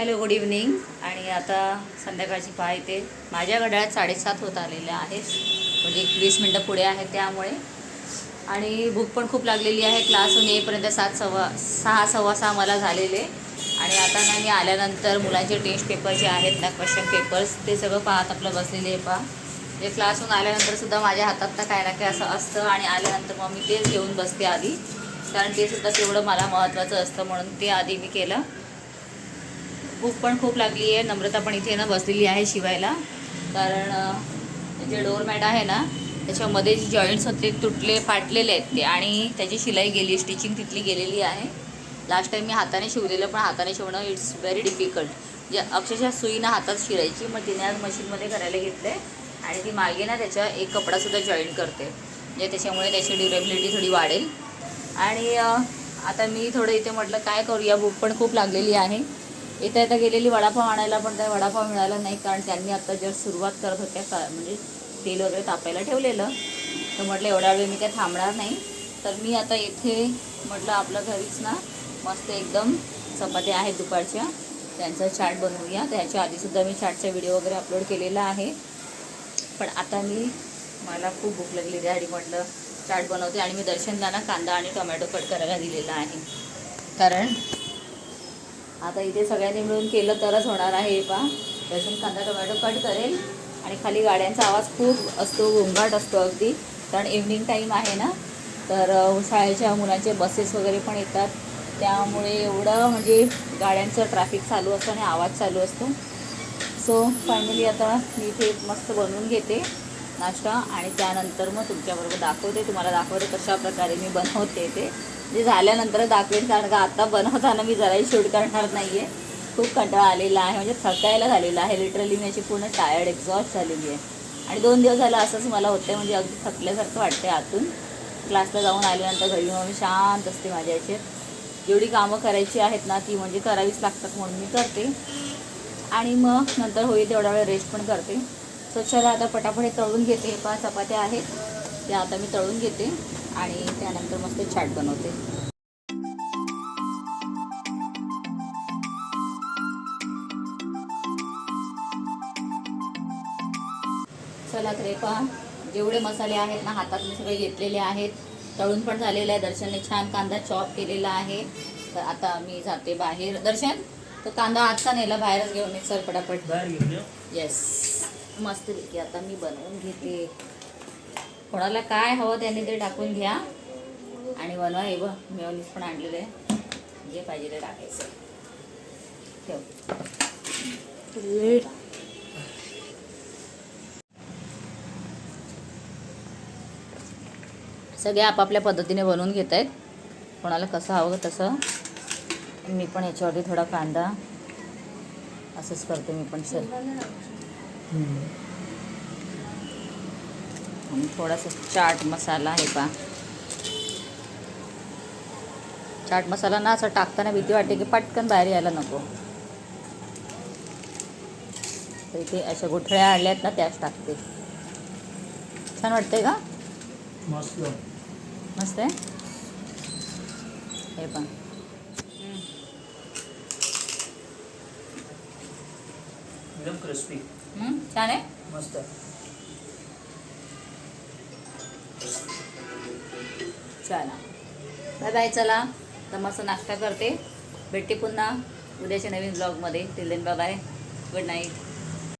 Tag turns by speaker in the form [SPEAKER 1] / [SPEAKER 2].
[SPEAKER 1] Hello good evening. आणि आता संध्याकाळची पहा इथे माझ्या घड्याळात साडेसात होत आलेल्या आहेत. म्हणजे एक वीस मिनटं पुढे आहेत त्यामुळे. आणि भूक पण खूप लागलेली आहे. क्लासहून येईपर्यंत सात सव्वा सहा सव्वा सहा मला झालेले. आणि आता ना मी आल्यानंतर मुलांचे टेस्ट पेपर जे आहेत ना क्वेश्चन पेपर्स ते सगळं पाहत आपलं बसलेले आहे पहा. म्हणजे क्लासहून आल्यानंतर सुद्धा माझ्या हातात ना काय ना काय असं असतं. आणि आल्यानंतर मग मी तेच घेऊन बसते आधी. कारण ते सुद्धा तेवढं मला महत्त्वाचं असतं म्हणून ते आधी मी केलं. भूक पण खूप लागली आहे. नम्रता पण इथे ना बसलेली आहे शिवायला. कारण जे डोअरमॅट आहे ना त्याच्यामध्ये जे जॉईंट्स होते तुटले फाटलेले आहेत ते आणि त्याची शिलाई गेली स्टिचिंग तिथली गेलेली आहे. लास्ट टाईम मी हाताने शिवलेलं पण हाताने शिवणं इट्स व्हेरी डिफिकल्ट जे अक्षरशः सुईनं हातात शिरायची मग तिने आज मशीनमध्ये करायला घेतले आणि ती मागे ना त्याच्या एक कपडासुद्धा जॉईन करते. म्हणजे त्याच्यामुळे त्याची ड्युरेबिलिटी थोडी वाढेल. आणि आता मी थोडं इथे म्हटलं काय करूया? भूक पण खूप लागलेली आहे. येता येता गेलेली वडापाव आणायला पण काही वडापाव मिळाला नाही कारण त्यांनी आता जस्ट सुरुवात करत होत्या का म्हणजे तेल वगैरे तापायला ठेवलेलं. तर म्हटलं एवढा वेळ मी काय थांबणार नाही. तर मी आता येथे म्हटलं आपलं घरीच ना मस्त एकदम चपात्या आहेत दुपारच्या. त्यांचं चाट बनवूया. त्याच्या आधीसुद्धा मी चाटचा व्हिडिओ वगैरे अपलोड केलेला आहे. पण आता मी मला खूप भूक लागलेली आहे आणि म्हटलं चाट बनवते. आणि मी दर्शनला ना कांदा आणि टोमॅटो कट करायला दिलेला आहे. कारण आता इथे सगळ्यांनी मिळून केलं तरच होणार आहे हे पा लसूण कांदा टोमॅटो कट करेल. आणि खाली गाड्यांचा आवाज खूप असतो गोंगाट असतो अगदी. कारण इव्हनिंग टाईम आहे ना. तर शाळेच्या मुलांचे बसेस वगैरे पण येतात. त्यामुळे एवढं म्हणजे गाड्यांचं ट्रॅफिक चालू असतं आणि आवाज चालू असतो. सो फायनली आता मी इथे मस्त बनवून घेते नाश्ता. आणि त्यानंतर मग तुमच्याबरोबर दाखवते. तुम्हाला दाखवते कशा प्रकारे मी बनवते ते. म्हणजे झाल्यानंतर दाखवेन कारण का आता बनवताना मी जराही शूट करणार नाही आहे खूप कंटाळा आलेला आहे म्हणजे थकायला झालेला आहे. लिटरली मी अशी पूर्ण टायर्ड एक्झॉस्ट झालेली आहे. आणि दोन दिवस झालं असंच मला होतं म्हणजे अगदी थकल्यासारखं वाटते आतून. क्लासला जाऊन आल्यानंतर घरी मग मी शांत असते माझ्या याच्यात जेवढी कामं करायची आहेत ना ती म्हणजे करावीच लागतात म्हणून मी करते. आणि मग नंतर होईल तेवढा वेळ रेस्ट पण करते. स्वच्छला आता पटापट हे तळून घेते पाच चपात्या आहेत. त्या आता मी तळून घेते. आणि त्यानंतर मस्त चाट बनवते. चला तर पहा जेवढे मसाले आहेत ना हातात मी सगळे घेतलेले आहेत. तळून पण झालेले आहे. दर्शनने छान कांदा चॉप केलेला आहे. तर आता मी जाते बाहेर. दर्शन तो कांदा आजचा नेला बाहेरच घेऊन ये सर पटापट. येस मस्त आता मी बनवून घेते. कोणाला काय हवं त्याने ते टाकून घ्या. आणि बनवा हे बघ मेयोनीज पण आणलेलं आहे. जे पाहिजे ते टाकायचं. ठेव. सगळे आपापल्या पद्धतीने बनवून घेत आहेत. कोणाला कसं हवं तसं. मी पण याच्यावरती थोडा कांदा असंच करते मी पण सर. आणि थोडासा चाट मसाला आहे पा चाट मसाला ना असं टाकताना भीती वाटते की पटकन बाहेर यायला नको. तर इथे अशा गुठळ्या आणल्या आहेत ना त्याच टाकते. छान वाटते का?
[SPEAKER 2] मस्त.
[SPEAKER 1] मस्त आहे? हे पण
[SPEAKER 2] एकदम क्रिस्पी
[SPEAKER 1] छान आहे?
[SPEAKER 2] मस्त.
[SPEAKER 1] चला. बाय बाय चला. तर मस्त नाश्ता करते. भेटते पुन्हा उद्याच्या नवीन ब्लॉगमध्ये till then bye good night